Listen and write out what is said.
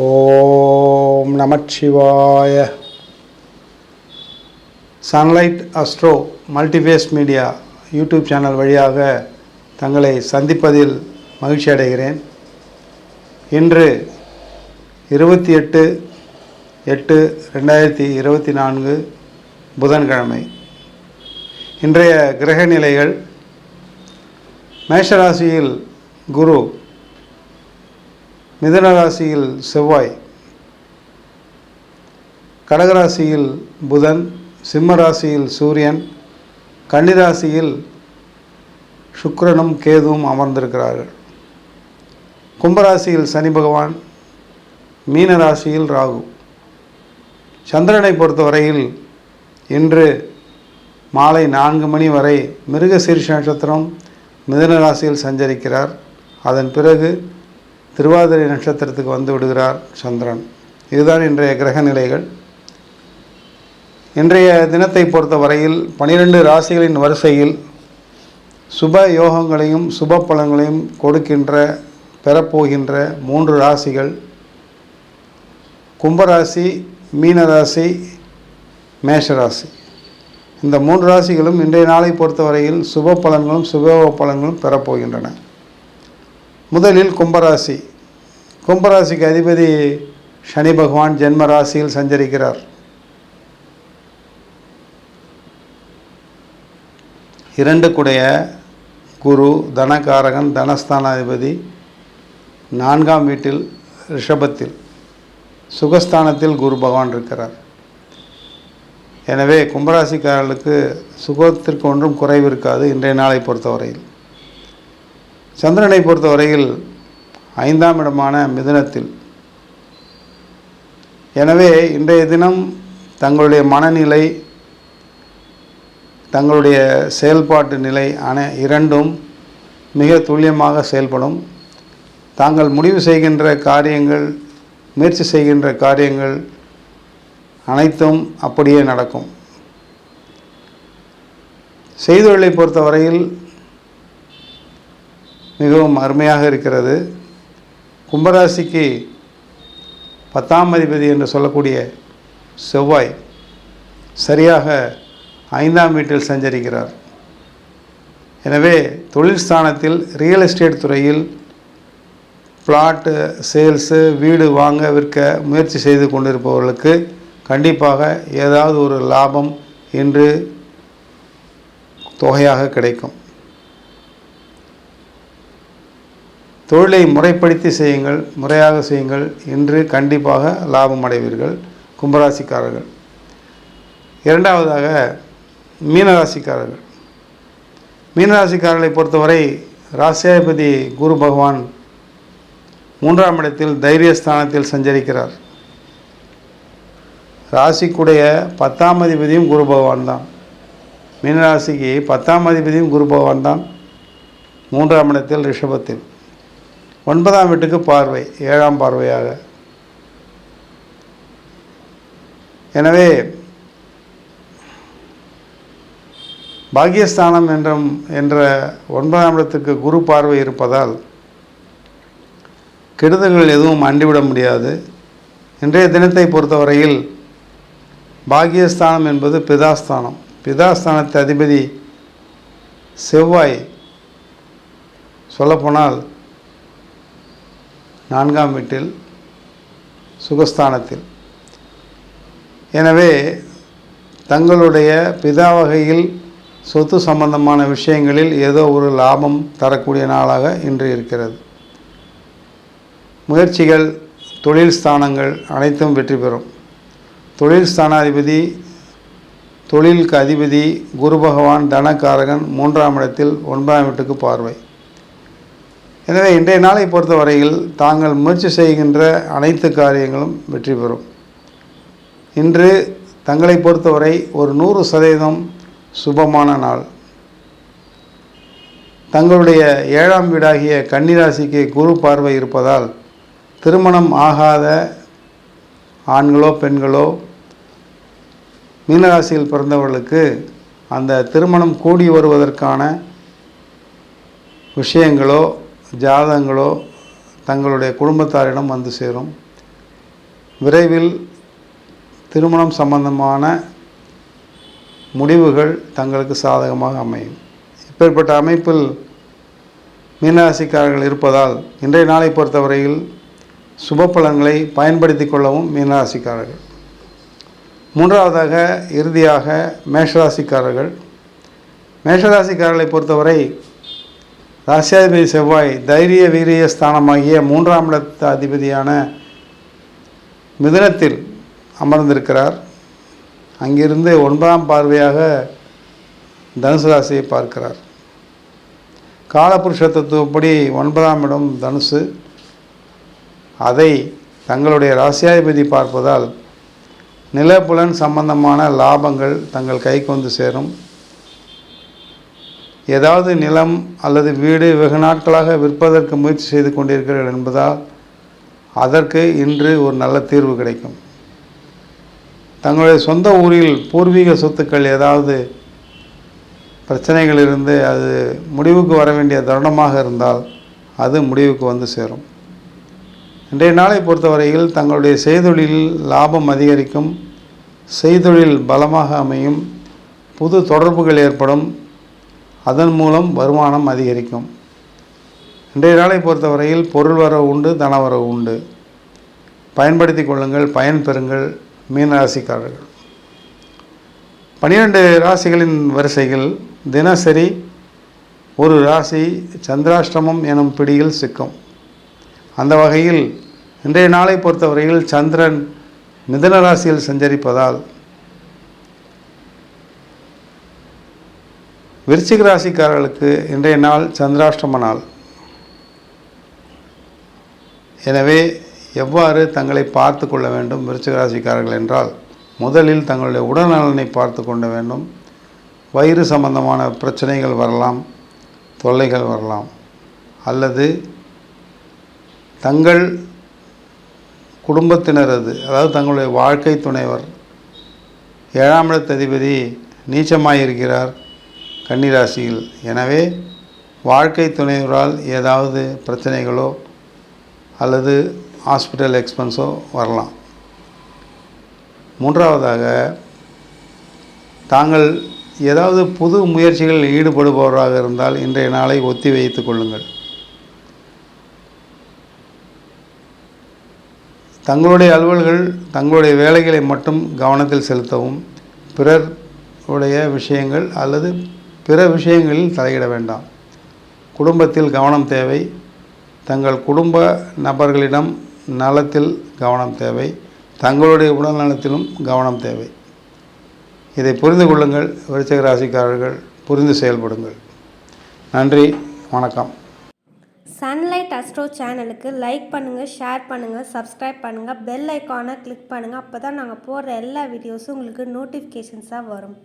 ஓம் நமச்சிவாய. Sunlight Astro multiface media YouTube channel வழியாக தங்களை சந்திப்பதில் மகிழ்ச்சி அடைகிறேன். இன்று இருபத்தி எட்டு எட்டு ரெண்டாயிரத்தி இருபத்தி நான்கு புதன்கிழமை. இன்றைய கிரக நிலைகள் மேஷராசியில் குரு மிதுன ராசியில் செவ்வாய் கடகராசியில் புதன் சிம்ம ராசியில் சூரியன் கன்னிராசியில் சுக்கரனும் கேதுவும் அமர்ந்திருக்கிறார்கள். கும்பராசியில் சனி பகவான் மீன ராசியில் ராகு. சந்திரனை பொறுத்தவரையில் இன்று மாலை நான்கு மணி வரை மிருகசீர்ஷ நட்சத்திரம் மிதுன ராசியில் சஞ்சரிக்கிறார். அதன் பிறகு திருவாதிரை நட்சத்திரத்துக்கு வந்து விடுகிறார் சந்திரன். இதுதான் இன்றைய கிரக நிலைகள். இன்றைய தினத்தை பொறுத்த வரையில் பனிரெண்டு ராசிகளின் வரிசையில் சுப யோகங்களையும் சுப பலன்களையும் கொடுக்கின்ற பெறப்போகின்ற மூன்று ராசிகள். கும்பராசி மீனராசி மேஷராசி. இந்த மூன்று ராசிகளும் இன்றைய நாளை பொறுத்தவரையில் சுப பலன்களும் சுபயோக பலன்களும் பெறப்போகின்றன. முதலில் கும்பராசி. கும்பராசிக்கு அதிபதி சனி பகவான் ஜென்ம ராசியில் சஞ்சரிக்கிறார். இரண்டு குடைய குரு தனகாரகன் தனஸ்தானாதிபதி நான்காம் வீட்டில் ரிஷபத்தில் சுகஸ்தானத்தில் குரு பகவான் இருக்கிறார். எனவே கும்பராசிக்காரர்களுக்கு சுகத்திற்கு ஒன்றும் குறைவு இருக்காது இன்றைய நாளை பொறுத்தவரையில். சந்திரனை பொறுத்தவரையில் ஐந்தாம் இடமான மிதுனத்தில். எனவே இன்றைய தினம் தங்களுடைய மனநிலை தங்களுடைய செயல்பாட்டு நிலை அன இரண்டும் மிக துல்லியமாக செயல்படும். தாங்கள் முடிவு செய்கின்ற காரியங்கள் முயற்சி செய்கின்ற காரியங்கள் அனைத்தும் அப்படியே நடக்கும். செய்தொழிலை பொறுத்தவரையில் மிகவும் அருமையாக இருக்கிறது. கும்பராசிக்கு பத்தாம் அதிபதி என்று சொல்லக்கூடிய செவ்வாய் சரியாக ஐந்தாம் வீட்டில் சஞ்சரிக்கிறார். எனவே தொழில் ஸ்தானத்தில் ரியல் எஸ்டேட் துறையில் பிளாட்டு சேல்ஸு வீடு வாங்க விற்க முயற்சி செய்து கொண்டிருப்பவர்களுக்கு கண்டிப்பாக ஏதாவது ஒரு லாபம் இன்று தொகையாக கிடைக்கும். தொழிலை முறைப்படுத்தி செய்யுங்கள் முறையாக செய்யுங்கள் என்று கண்டிப்பாக லாபம் அடைவீர்கள் கும்பராசிக்காரர்கள். இரண்டாவதாக மீனராசிக்காரர்கள். மீனராசிக்காரர்களை பொறுத்தவரை ராசியாதிபதி குரு பகவான் மூன்றாம் இடத்தில் தைரியஸ்தானத்தில் சஞ்சரிக்கிறார். ராசிக்குடைய பத்தாம் அதிபதியும் குரு பகவான் தான். மீனராசிக்கு பத்தாம் அதிபதியும் குரு பகவான் தான். மூன்றாம் இடத்தில் ரிஷபத்தில். ஒன்பதாம் வீட்டுக்கு பார்வை ஏழாம் பார்வையாக. எனவே பாக்கியஸ்தானம் என்றும் என்ற ஒன்பதாம் இடத்துக்கு குரு பார்வை இருப்பதால் கெடுதல்கள் எதுவும் அண்டிவிட முடியாது. இன்றைய தினத்தை பொறுத்தவரையில் பாக்கியஸ்தானம் என்பது பிதாஸ்தானம். பிதாஸ்தானத்து அதிபதி செவ்வாய். சொல்லப்போனால் நான்காம் வீட்டில் சுகஸ்தானத்தில். எனவே தங்களுடைய பிதா வகையில் சொத்து சம்பந்தமான விஷயங்களில் ஏதோ ஒரு லாபம் தரக்கூடிய நாளாக இன்று இருக்கிறது. முயற்சிகள் தொழில் ஸ்தானங்கள் அனைத்தும் வெற்றி பெறும். தொழில் ஸ்தானாதிபதி தொழிலுக்கு அதிபதி குரு பகவான் தனக்காரகன் மூன்றாம் இடத்தில் ஒன்பதாம் வீட்டுக்கு பார்வை. எனவே இன்றைய நாளை பொறுத்தவரையில் தாங்கள் முயற்சி செய்கின்ற அனைத்து காரியங்களும் வெற்றி பெறும். இன்று தங்களை பொறுத்தவரை ஒரு நூறு சதவீதம் சுபமான நாள். தங்களுடைய ஏழாம் வீடாகிய கன்னிராசிக்கு குரு பார்வை இருப்பதால் திருமணம் ஆகாத ஆண்களோ பெண்களோ மீனராசியில் பிறந்தவர்களுக்கு அந்த திருமணம் கூடி வருவதற்கான விஷயங்களோ ஜாதகங்களோ தங்களுடைய குடும்பத்தாரிடம் வந்து சேரும். விரைவில் திருமணம் சம்பந்தமான முடிவுகள் தங்களுக்கு சாதகமாக அமையும். இப்பேற்பட்ட அமைப்பில் மீனராசிக்காரர்கள் இருப்பதால் இன்றைய நாளை பொறுத்தவரையில் சுப பலன்களை பயன்படுத்தி கொள்ளவும் மீனராசிக்காரர்கள். மூன்றாவதாக இறுதியாக மேஷராசிக்காரர்கள். மேஷராசிக்காரர்களை பொறுத்தவரை ராசியாதிபதி செவ்வாய் தைரிய வீரிய ஸ்தானமாகிய மூன்றாம் இடத்த அதிபதியான மிதுனத்தில் அமர்ந்திருக்கிறார். அங்கிருந்து ஒன்பதாம் பார்வையாக தனுசு ராசியை பார்க்கிறார். காலபுருஷ தத்துவப்படி ஒன்பதாம் இடம் தனுசு. அதை தங்களுடைய ராசியாதிபதி பார்ப்பதால் நிலப்புலன் சம்பந்தமான லாபங்கள் தங்கள் கைக்கு வந்து சேரும். ஏதாவது நிலம் அல்லது வீடு வெகு நாட்களாக விற்பதற்கு முயற்சி செய்து கொண்டிருக்கிறீர்கள் என்பதால் அதற்கு இன்று ஒரு நல்ல தீர்வு கிடைக்கும். தங்களுடைய சொந்த ஊரில் பூர்வீக சொத்துக்கள் ஏதாவது பிரச்சனைகள் இருந்து அது முடிவுக்கு வர வேண்டிய தருணமாக இருந்தால் அது முடிவுக்கு வந்து சேரும். இன்றைய நாளை பொறுத்தவரையில் தங்களுடைய செய்தொழிலில் லாபம் அதிகரிக்கும் செய்தொழில் பலமாக அமையும் புது தொடர்புகள் ஏற்படும் அதன் மூலம் வருமானம் அதிகரிக்கும். இன்றைய நாளை பொறுத்தவரையில் பொருள் வரவு உண்டு தனவரவு உண்டு. பயன்படுத்தி கொள்ளுங்கள் பயன் பெறுங்கள் மீன ராசிக்காரர்கள். பனிரெண்டு ராசிகளின் வரிசையில் தினசரி ஒரு ராசி சந்திராஷ்டமம் எனும் பிடியில் சிக்கும். அந்த வகையில் இன்றைய நாளை பொறுத்தவரையில் சந்திரன் மிதன ராசியில் சஞ்சரிப்பதால் விருச்சிக ராசிக்காரர்களுக்கு இன்றைய நாள் சந்திராஷ்டம நாள். எனவே எவ்வாறு தங்களை பார்த்து கொள்ள வேண்டும் விருச்சிக ராசிக்காரர்கள் என்றால் முதலில் தங்களுடைய உடல்நலனை பார்த்து கொள்ள வேண்டும். வயிறு சம்பந்தமான பிரச்சனைகள் வரலாம் தொல்லைகள் வரலாம். அல்லது தங்கள் குடும்பத்தினரது அதாவது தங்களுடைய வாழ்க்கை துணைவர் ஏழாம் இடத்ததிபதி நீச்சமாயிருக்கிறார். கன்னிராசியில். எனவே வாழ்க்கை துணைவரால் ஏதாவது பிரச்சனைகளோ அல்லது ஹாஸ்பிட்டல் எக்ஸ்பென்ஸோ வரலாம். மூன்றாவதாக தாங்கள் ஏதாவது புது முயற்சிகளில் ஈடுபடுபவராக இருந்தால் இன்றைய நாளை ஒத்தி வைத்துக் கொள்ளுங்கள். தங்களுடைய அலுவல்கள் தங்களுடைய வேலைகளை மட்டும் கவனத்தில் செலுத்தவும் பிறருடைய விஷயங்கள் அல்லது பிற விஷயங்களில் தலையிட வேண்டாம். குடும்பத்தில் கவனம் தேவை. தங்கள் குடும்ப நபர்களிடம் நலத்தில் கவனம் தேவை. தங்களுடைய உடல் நலத்திலும் கவனம் தேவை. இதை புரிந்து கொள்ளுங்கள். விருச்சக ராசிக்காரர்கள் புரிந்து செயல்படுங்கள். நன்றி. வணக்கம். சன்லைட் அஸ்ட்ரோ சேனலுக்கு லைக் பண்ணுங்கள் ஷேர் பண்ணுங்கள் சப்ஸ்கிரைப் பண்ணுங்கள் பெல் ஐக்கானை கிளிக் பண்ணுங்கள் அப்போ தான் நாங்கள் போடுற எல்லா வீடியோஸும் உங்களுக்கு நோட்டிஃபிகேஷன்ஸாக வரும்.